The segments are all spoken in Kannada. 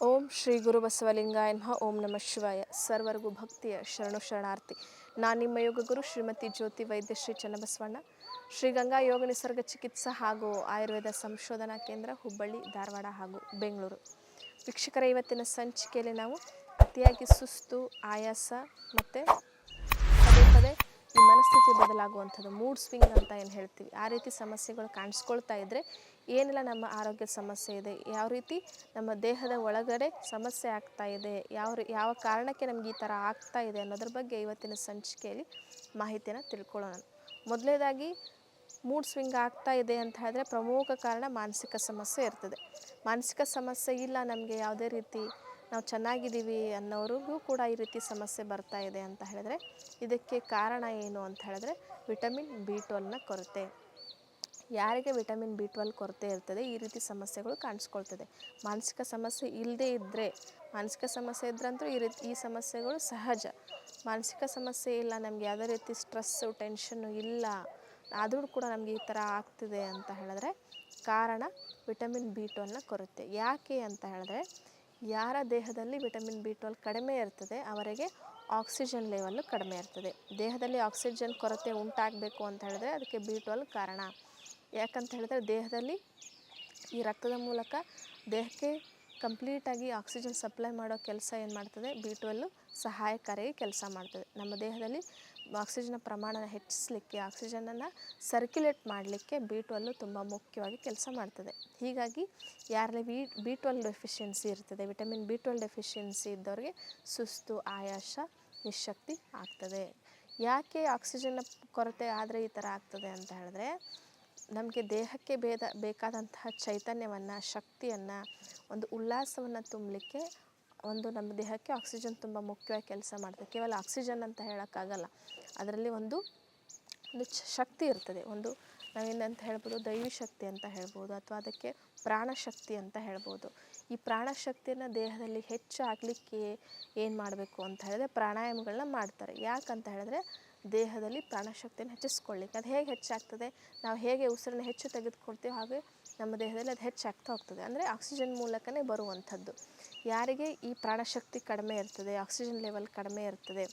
ಓಂ ಶ್ರೀ ಗುರು ಬಸವಲಿಂಗಾಯ ನಮಃ. ಓಂ ನಮಃ ಶಿವಾಯ. ಸರ್ವರಿಗೂ ಭಕ್ತಿಯ ಶರಣು ಶರಣಾರ್ಥಿ. ನಾನು ನಿಮ್ಮ ಯೋಗ ಗುರು ಶ್ರೀಮತಿ ಜ್ಯೋತಿ ವೈದ್ಯ ಶ್ರೀ ಚನ್ನಬಸವಣ್ಣ. ಶ್ರೀ ಗಂಗಾ ಯೋಗ ನಿಸರ್ಗ ಚಿಕಿತ್ಸಾ ಹಾಗೂ ಆಯುರ್ವೇದ ಸಂಶೋಧನಾ ಕೇಂದ್ರ ಹುಬ್ಬಳ್ಳಿ, ಧಾರವಾಡ ಹಾಗೂ ಬೆಂಗಳೂರು. ವೀಕ್ಷಕರ, ಇವತ್ತಿನ ಸಂಚಿಕೆಯಲ್ಲಿ ನಾವು ಅತಿಯಾಗಿ ಸುಸ್ತು, ಆಯಾಸ ಮತ್ತು ಪದೇ ಪದೇ ಈ ಮನಸ್ಥಿತಿ ಬದಲಾಗುವಂಥದ್ದು ಮೂಡ್ ಸ್ವಿಂಗ್ ಅಂತ ಏನು ಹೇಳ್ತೀವಿ. ಆ ರೀತಿ ಸಮಸ್ಯೆಗಳು ಕಾಣಿಸ್ಕೊಳ್ತಾ ಇದ್ದರೆ ಏನೆಲ್ಲ, ನಮ್ಮ ಆರೋಗ್ಯ ಸಮಸ್ಯೆ ಇದೆ. ಯಾವ ರೀತಿ ನಮ್ಮ ದೇಹದ ಒಳಗಡೆ ಸಮಸ್ಯೆ ಆಗ್ತಾ ಇದೆ, ಯಾವ ಯಾವ ಕಾರಣಕ್ಕೆ ನಮ್ಗೆ ಈ ಥರ ಆಗ್ತಾ ಇದೆ ಅನ್ನೋದ್ರ ಬಗ್ಗೆ ಇವತ್ತಿನ ಸಂಚಿಕೆಯಲ್ಲಿ ಮಾಹಿತಿಯನ್ನು ತಿಳ್ಕೊಳ್ಳೋಣ. ಮೊದಲೇದಾಗಿ, ಮೂಡ್ ಸ್ವಿಂಗ್ ಆಗ್ತಾ ಇದೆ ಅಂತ ಹೇಳಿದ್ರೆ ಪ್ರಮುಖ ಕಾರಣ ಮಾನಸಿಕ ಸಮಸ್ಯೆ ಇರ್ತದೆ. ಮಾನಸಿಕ ಸಮಸ್ಯೆ ಇಲ್ಲ, ನಮಗೆ ಯಾವುದೇ ರೀತಿ ನಾವು ಚೆನ್ನಾಗಿದ್ದೀವಿ ಅನ್ನೋರಿಗೂ ಕೂಡ ಈ ರೀತಿ ಸಮಸ್ಯೆ ಬರ್ತಾ ಇದೆ ಅಂತ ಹೇಳಿದ್ರೆ ಇದಕ್ಕೆ ಕಾರಣ ಏನು ಅಂತ ಹೇಳಿದ್ರೆ ವಿಟಮಿನ್ ಬಿ ಟ್ವೆಲ್ನ ಕೊರತೆ. ಯಾರಿಗೆ ವಿಟಮಿನ್ ಬಿ ಟ್ವೆಲ್ ಕೊರತೆ ಇರ್ತದೆ, ಈ ರೀತಿ ಸಮಸ್ಯೆಗಳು ಕಾಣಿಸ್ಕೊಳ್ತದೆ. ಮಾನಸಿಕ ಸಮಸ್ಯೆ ಇಲ್ಲದೇ ಇದ್ದರೆ ಮಾನಸಿಕ ಸಮಸ್ಯೆ ಇದ್ರಂತೂ ಈ ರೀತಿ, ಈ ಸಮಸ್ಯೆಗಳು ಸಹಜ. ಮಾನಸಿಕ ಸಮಸ್ಯೆ ಇಲ್ಲ, ನಮಗೆ ಯಾವುದೇ ರೀತಿ ಸ್ಟ್ರೆಸ್ಸು, ಟೆನ್ಷನ್ನು ಇಲ್ಲ, ಆದರೂ ಕೂಡ ನಮಗೆ ಈ ಥರ ಆಗ್ತಿದೆ ಅಂತ ಹೇಳಿದ್ರೆ, ಕಾರಣ ವಿಟಮಿನ್ ಬಿ ಟ್ವೆಲ್ನ ಕೊರತೆ. ಯಾಕೆ ಅಂತ ಹೇಳಿದ್ರೆ, ಯಾರ ದೇಹದಲ್ಲಿ ವಿಟಮಿನ್ ಬಿ ಟ್ವೆಲ್ ಕಡಿಮೆ ಇರ್ತದೆ, ಅವರಿಗೆ ಆಕ್ಸಿಜನ್ ಲೆವೆಲ್ಲು ಕಡಿಮೆ ಇರ್ತದೆ. ದೇಹದಲ್ಲಿ ಆಕ್ಸಿಜನ್ ಕೊರತೆ ಉಂಟಾಗಬೇಕು ಅಂತ ಹೇಳಿದ್ರೆ, ಅದಕ್ಕೆ ಬಿ ಟ್ವೆಲ್ ಕಾರಣ. ಯಾಕಂತ ಹೇಳಿದ್ರೆ ದೇಹದಲ್ಲಿ ಈ ರಕ್ತದ ಮೂಲಕ ದೇಹಕ್ಕೆ ಕಂಪ್ಲೀಟಾಗಿ ಆಕ್ಸಿಜನ್ ಸಪ್ಲೈ ಮಾಡೋ ಕೆಲಸ ಏನು ಮಾಡ್ತದೆ? ಬಿ ಟ್ವೆಲ್ಲು ಸಹಾಯಕಾರಿಯಾಗಿ ಕೆಲಸ ಮಾಡ್ತದೆ. ನಮ್ಮ ದೇಹದಲ್ಲಿ ಆಕ್ಸಿಜನ್ನ ಪ್ರಮಾಣನ ಹೆಚ್ಚಿಸಲಿಕ್ಕೆ ಆಕ್ಸಿಜನನ್ನು ಸರ್ಕ್ಯುಲೇಟ್ ಮಾಡಲಿಕ್ಕೆ ಬಿ ಟ್ವೆಲ್ಲು ತುಂಬ ಮುಖ್ಯವಾಗಿ ಕೆಲಸ ಮಾಡ್ತದೆ. ಹೀಗಾಗಿ ಯಾರಲ್ಲಿ ಬಿ ಬಿ ಟ್ವೆಲ್ ಡೆಫಿಷಿಯನ್ಸಿ ಇರ್ತದೆ ವಿಟಮಿನ್ ಬಿ ಟ್ವೆಲ್ ಡೆಫಿಷಿಯನ್ಸಿ ಇದ್ದವ್ರಿಗೆ ಸುಸ್ತು, ಆಯಾಸ, ನಿಶಕ್ತಿ ಆಗ್ತದೆ. ಯಾಕೆ ಆಕ್ಸಿಜನ್ನ ಕೊರತೆ ಆದರೆ ಈ ಥರ ಆಗ್ತದೆ ಅಂತ ಹೇಳಿದ್ರೆ ನಮಗೆ ದೇಹಕ್ಕೆ ಬೇದ, ಬೇಕಾದಂತಹ ಚೈತನ್ಯವನ್ನು, ಶಕ್ತಿಯನ್ನು, ಒಂದು ಉಲ್ಲಾಸವನ್ನು ತುಂಬಲಿಕ್ಕೆ ಒಂದು ನಮ್ಮ ದೇಹಕ್ಕೆ ಆಕ್ಸಿಜನ್ ತುಂಬ ಮುಖ್ಯವಾಗಿ ಕೆಲಸ ಮಾಡ್ತದೆ. ಕೇವಲ ಆಕ್ಸಿಜನ್ ಅಂತ ಹೇಳೋಕ್ಕಾಗಲ್ಲ. ಅದರಲ್ಲಿ ಒಂದು ಒಂದು ಶಕ್ತಿ ಇರ್ತದೆ. ಒಂದು ನಾವೇನಂತ ಹೇಳ್ಬೋದು ದೈವಿ ಶಕ್ತಿ ಅಂತ ಹೇಳ್ಬೋದು ಅಥವಾ ಅದಕ್ಕೆ ಪ್ರಾಣಶಕ್ತಿ ಅಂತ ಹೇಳ್ಬೋದು. ಈ ಪ್ರಾಣಶಕ್ತಿಯನ್ನು ದೇಹದಲ್ಲಿ ಹೆಚ್ಚು ಆಗಲಿಕ್ಕೆ ಏನು ಮಾಡಬೇಕು ಅಂತ ಹೇಳಿದ್ರೆ ಪ್ರಾಣಾಯಾಮಗಳನ್ನ ಮಾಡ್ತಾರೆ. ಯಾಕಂತ ಹೇಳಿದ್ರೆ ದೇಹದಲ್ಲಿ ಪ್ರಾಣಶಕ್ತಿಯನ್ನು ಹೆಚ್ಚಿಸ್ಕೊಳ್ಳಿಕ್ಕೆ. ಅದು ಹೇಗೆ ಹೆಚ್ಚಾಗ್ತದೆ? ನಾವು ಹೇಗೆ ಉಸಿರನ್ನು ಹೆಚ್ಚು ತೆಗೆದುಕೊಳ್ತೀವಿ ಹಾಗೆ ನಮ್ಮ ದೇಹದಲ್ಲಿ ಅದು ಹೆಚ್ಚಾಗ್ತಾ ಹೋಗ್ತದೆ. ಅಂದರೆ ಆಕ್ಸಿಜನ್ ಮೂಲಕನೇ ಬರುವಂಥದ್ದು. ಯಾರಿಗೆ ಈ ಪ್ರಾಣಶಕ್ತಿ ಕಡಿಮೆ ಇರ್ತದೆ, ಆಕ್ಸಿಜನ್ ಲೆವೆಲ್ ಕಡಿಮೆ ಇರ್ತದೆ,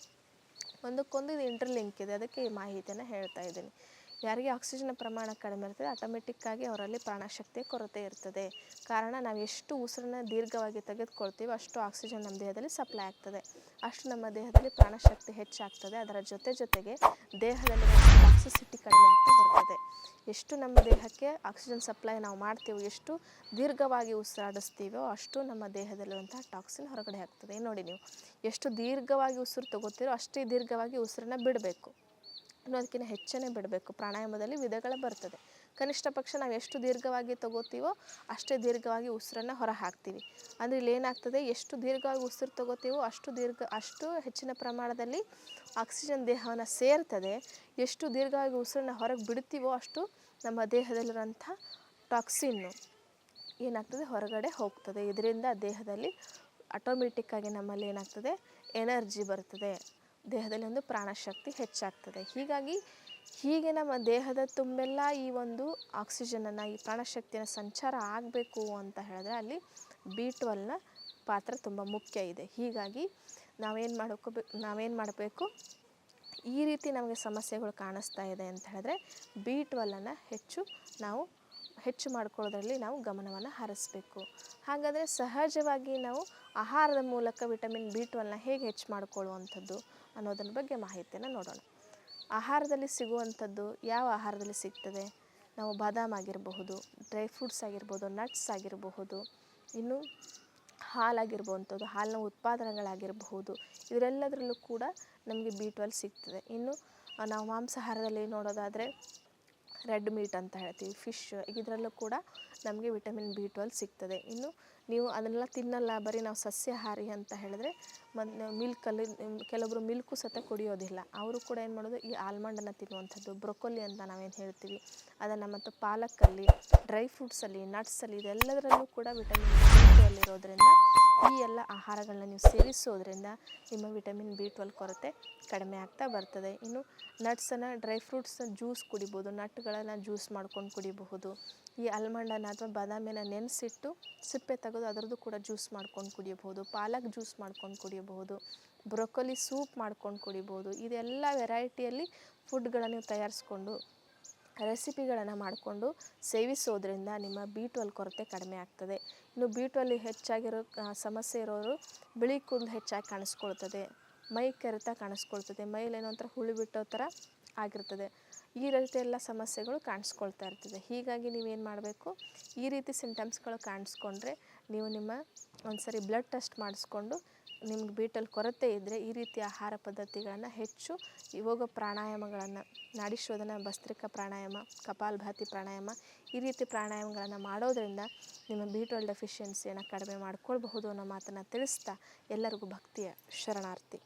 ಒಂದಕ್ಕೊಂದು ಇದು ಇಂಟರ್ಲಿಂಕ್ ಇದೆ. ಅದಕ್ಕೆ ಈ ಮಾಹಿತಿಯನ್ನು ಹೇಳ್ತಾ ಇದ್ದೀನಿ. ಯಾರಿಗೆ ಆಕ್ಸಿಜನ್ ಪ್ರಮಾಣ ಕಡಿಮೆ ಇರ್ತದೆ ಆಟೋಮೆಟಿಕ್ಕಾಗಿ ಅವರಲ್ಲಿ ಪ್ರಾಣಶಕ್ತಿಯ ಕೊರತೆ ಇರ್ತದೆ. ಕಾರಣ ನಾವು ಎಷ್ಟು ಉಸಿರನ್ನ ದೀರ್ಘವಾಗಿ ತೆಗೆದುಕೊಳ್ತೀವೋ ಅಷ್ಟು ಆಕ್ಸಿಜನ್ ನಮ್ಮ ದೇಹದಲ್ಲಿ ಸಪ್ಲೈ ಆಗ್ತದೆ. ಅಷ್ಟು ನಮ್ಮ ದೇಹದಲ್ಲಿ ಪ್ರಾಣಶಕ್ತಿ ಹೆಚ್ಚಾಗ್ತದೆ. ಅದರ ಜೊತೆ ಜೊತೆಗೆ ದೇಹದಲ್ಲಿ ಟಾಕ್ಸಿಸಿಟಿ ಕಡಿಮೆ ಆಗ್ತಾ ಬರ್ತದೆ. ಎಷ್ಟು ನಮ್ಮ ದೇಹಕ್ಕೆ ಆಕ್ಸಿಜನ್ ಸಪ್ಲೈ ನಾವು ಮಾಡ್ತೀವೋ, ಎಷ್ಟು ದೀರ್ಘವಾಗಿ ಉಸಿರಾಡಿಸ್ತೀವೋ ಅಷ್ಟು ನಮ್ಮ ದೇಹದಲ್ಲಿರುವಂತಹ ಟಾಕ್ಸಿನ್ ಹೊರಗಡೆ ಆಗ್ತದೆ. ನೋಡಿ ನೀವು, ಎಷ್ಟು ದೀರ್ಘವಾಗಿ ಉಸಿರು ತಗೋತೀರೋ ಅಷ್ಟೇ ದೀರ್ಘವಾಗಿ ಉಸಿರನ್ನ ಬಿಡಬೇಕು. ಅನ್ನೋದಕ್ಕಿಂತ ಹೆಚ್ಚನೇ ಬಿಡಬೇಕು. ಪ್ರಾಣಾಯಾಮದಲ್ಲಿ ವಿಧಗಳು ಬರ್ತದೆ. ಕನಿಷ್ಠ ಪಕ್ಷ ನಾವು ಎಷ್ಟು ದೀರ್ಘವಾಗಿ ತಗೋತೀವೋ ಅಷ್ಟೇ ದೀರ್ಘವಾಗಿ ಉಸಿರನ್ನು ಹೊರ ಹಾಕ್ತೀವಿ ಅಂದರೆ ಇಲ್ಲಿ ಏನಾಗ್ತದೆ? ಎಷ್ಟು ದೀರ್ಘವಾಗಿ ಉಸಿರು ತಗೋತೀವೋ ಅಷ್ಟು ದೀರ್ಘ, ಅಷ್ಟು ಹೆಚ್ಚಿನ ಪ್ರಮಾಣದಲ್ಲಿ ಆಕ್ಸಿಜನ್ ದೇಹವನ್ನು ಸೇರ್ತದೆ. ಎಷ್ಟು ದೀರ್ಘವಾಗಿ ಉಸಿರನ್ನ ಹೊರಗೆ ಬಿಡ್ತೀವೋ ಅಷ್ಟು ನಮ್ಮ ದೇಹದಲ್ಲಿರೋಂಥ ಟಾಕ್ಸಿನ್ನು ಏನಾಗ್ತದೆ? ಹೊರಗಡೆ ಹೋಗ್ತದೆ. ಇದರಿಂದ ದೇಹದಲ್ಲಿ ಆಟೋಮೆಟಿಕ್ಕಾಗಿ ನಮ್ಮಲ್ಲಿ ಏನಾಗ್ತದೆ? ಎನರ್ಜಿ ಬರ್ತದೆ. ದೇಹದಲ್ಲಿ ಒಂದು ಪ್ರಾಣಶಕ್ತಿ ಹೆಚ್ಚಾಗ್ತದೆ. ಹೀಗಾಗಿ ಹೀಗೆ ನಮ್ಮ ದೇಹದ ತುಂಬೆಲ್ಲ ಈ ಒಂದು ಆಕ್ಸಿಜನನ್ನು, ಈ ಪ್ರಾಣಶಕ್ತಿಯನ್ನು ಸಂಚಾರ ಆಗಬೇಕು ಅಂತ ಹೇಳಿದ್ರೆ ಅಲ್ಲಿ ಬಿ ಟ್ವೆಲ್ನ ಪಾತ್ರ ತುಂಬ ಮುಖ್ಯ ಇದೆ. ಹೀಗಾಗಿ ನಾವೇನು ಮಾಡ್ಕೋಬೇಕು ನಾವೇನು ಮಾಡಬೇಕು? ಈ ರೀತಿ ನಮಗೆ ಸಮಸ್ಯೆಗಳು ಕಾಣಿಸ್ತಾ ಇದೆ ಅಂತ ಹೇಳಿದ್ರೆ ಬಿ ಟ್ವೆಲ್ಲನ್ನು ಹೆಚ್ಚು ನಾವು ಹೆಚ್ಚು ಮಾಡ್ಕೊಳ್ಳೋದ್ರಲ್ಲಿ ನಾವು ಗಮನವನ್ನು ಹರಿಸ್ಬೇಕು. ಹಾಗಾದರೆ ಸಹಜವಾಗಿ ನಾವು ಆಹಾರದ ಮೂಲಕ ವಿಟಮಿನ್ ಬಿ ಟ್ವೆಲ್ನ ಹೇಗೆ ಹೆಚ್ಚು ಮಾಡಿಕೊಳ್ಳುವಂಥದ್ದು ಅನ್ನೋದ್ರ ಬಗ್ಗೆ ಮಾಹಿತಿಯನ್ನು ನೋಡೋಣ. ಆಹಾರದಲ್ಲಿ ಸಿಗುವಂಥದ್ದು ಯಾವ ಆಹಾರದಲ್ಲಿ ಸಿಗ್ತದೆ? ನಾವು ಬಾದಾಮ್ ಆಗಿರಬಹುದು, ಡ್ರೈ ಫ್ರೂಟ್ಸ್ ಆಗಿರ್ಬೋದು ನಟ್ಸ್ ಆಗಿರಬಹುದು, ಇನ್ನು ಹಾಲಾಗಿರ್ಬೋವಂಥದ್ದು, ಹಾಲಿನ ಉತ್ಪಾದನೆಗಳಾಗಿರಬಹುದು, ಇವರೆಲ್ಲದರಲ್ಲೂ ಕೂಡ ನಮಗೆ ಬಿ ಟ್ವೆಲ್ ಸಿಗ್ತದೆ. ಇನ್ನು ನಾವು ಮಾಂಸಾಹಾರದಲ್ಲಿ ನೋಡೋದಾದರೆ ರೆಡ್ ಮೀಟ್ ಅಂತ ಹೇಳ್ತೀವಿ ಫಿಶ್ ಇದರಲ್ಲೂ ಕೂಡ ನಮಗೆ ವಿಟಮಿನ್ ಬಿ ಟ್ವೆಲ್ ಸಿಗ್ತದೆ. ಇನ್ನು ನೀವು ಅದನ್ನೆಲ್ಲ ತಿನ್ನಲ್ಲ, ಬರೀ ನಾವು ಸಸ್ಯಾಹಾರಿ ಅಂತ ಹೇಳಿದ್ರೆ ಮತ್ತು ಮಿಲ್ಕಲ್ಲಿ ಕೆಲವೊಬ್ಬರು ಮಿಲ್ಕು ಸತ ಕುಡಿಯೋದಿಲ್ಲ. ಅವರು ಕೂಡ ಏನು ಮಾಡೋದು, ಈ ಆಲ್ಮಂಡನ್ನು ತಿನ್ನುವಂಥದ್ದು, ಬ್ರೊಕೊಲಿ ಅಂತ ನಾವೇನು ಹೇಳ್ತೀವಿ, ಅದನ್ನು ಮತ್ತು ಪಾಲಕಲ್ಲಿ ಡ್ರೈ ಫ್ರೂಟ್ಸಲ್ಲಿ ನಟ್ಸಲ್ಲಿ ಇದೆಲ್ಲದರಲ್ಲೂ ಕೂಡ ವಿಟಮಿನ್ ಬಿ ಈ ಎಲ್ಲ ಆಹಾರಗಳನ್ನ ನೀವು ಸೇವಿಸೋದ್ರಿಂದ ನಿಮ್ಮ ವಿಟಮಿನ್ ಬಿ ಟ್ವೆಲ್ ಕೊರತೆ ಕಡಿಮೆ ಆಗ್ತಾ ಬರ್ತದೆ. ಇನ್ನು ನಟ್ಸನ್ನು, ಡ್ರೈ ಫ್ರೂಟ್ಸ್ ಜ್ಯೂಸ್ ಕುಡಿಬೋದು, ನಟ್ಗಳನ್ನು ಜ್ಯೂಸ್ ಮಾಡ್ಕೊಂಡು ಕುಡಿಬಹುದು, ಈ ಆಲ್ಮಂಡನ್ನು ಅಥವಾ ಬಾದಾಮಿನ ನೆನೆಸಿಟ್ಟು ಸಿಪ್ಪೆ ತೆಗೆದು ಅದರದ್ದು ಕೂಡ ಜ್ಯೂಸ್ ಮಾಡ್ಕೊಂಡು ಕುಡಿಯಬಹುದು. ಪಾಲಕ್ ಜ್ಯೂಸ್ ಮಾಡ್ಕೊಂಡು ಕುಡಿಯಬಹುದು. ಬ್ರೊಕೊಲಿ ಸೂಪ್ ಮಾಡ್ಕೊಂಡು ಕುಡಿಬೋದು ಇದೆಲ್ಲ ವೆರೈಟಿಯಲ್ಲಿ ಫುಡ್ಗಳನ್ನು ತಯಾರಿಸ್ಕೊಂಡು, ರೆಸಿಪಿಗಳನ್ನು ಮಾಡಿಕೊಂಡು ಸೇವಿಸೋದ್ರಿಂದ ನಿಮ್ಮ ಬಿ ಟ್ವೆಲ್ ಕೊರತೆ ಕಡಿಮೆ ಆಗ್ತದೆ. ಇನ್ನು ಬಿ ಟ್ವೆಲ್ ಹೆಚ್ಚಾಗಿರೋ ಸಮಸ್ಯೆ ಇರೋರು ಬಿಳಿ ಕೂದಲು ಹೆಚ್ಚಾಗಿ ಕಾಣಿಸ್ಕೊಳ್ತದೆ. ಮೈ ಕೆರೆತ ಕಾಣಿಸ್ಕೊಳ್ತದೆ. ಮೈಲೇನೋ ಒಂಥರ ಹುಳಿ ಬಿಟ್ಟೋ ಥರ ಆಗಿರ್ತದೆ. ಈ ರೀತಿ ಎಲ್ಲ ಸಮಸ್ಯೆಗಳು ಕಾಣಿಸ್ಕೊಳ್ತಾ ಇರ್ತದೆ. ಹೀಗಾಗಿ ನೀವೇನು ಮಾಡಬೇಕು? ಈ ರೀತಿ ಸಿಂಟಮ್ಸ್ಗಳು ಕಾಣಿಸ್ಕೊಂಡ್ರೆ ನೀವು ನಿಮ್ಮ ಒಂದ್ಸರಿ ಬ್ಲಡ್ ಟೆಸ್ಟ್ ಮಾಡಿಸ್ಕೊಂಡು ನಿಮ್ಗೆ ಬೀಟಲ್ ಕೊರತೆ ಇದ್ದರೆ ಈ ರೀತಿ ಆಹಾರ ಪದ್ಧತಿಗಳನ್ನು ಹೆಚ್ಚು ಯೋಗ ಪ್ರಾಣಾಯಾಮಗಳನ್ನು ನಾಡಿಶೋಧನ, ಭಸ್ತ್ರಿಕ ಪ್ರಾಣಾಯಾಮ ಕಪಾಲಭಾತಿ ಪ್ರಾಣಾಯಾಮ ಈ ರೀತಿ ಪ್ರಾಣಾಯಾಮಗಳನ್ನು ಮಾಡೋದ್ರಿಂದ ನಿಮ್ಮ ಬೀಟಲ್ ಡೆಫಿಷಿಯನ್ಸಿಯನ್ನು ಕಡಿಮೆ ಮಾಡ್ಕೊಳ್ಬಹುದು ಅನ್ನೋ ಮಾತನ್ನು ತಿಳಿಸ್ತಾ ಎಲ್ಲರಿಗೂ ಭಕ್ತಿಯ ಶರಣಾರ್ಥಿ.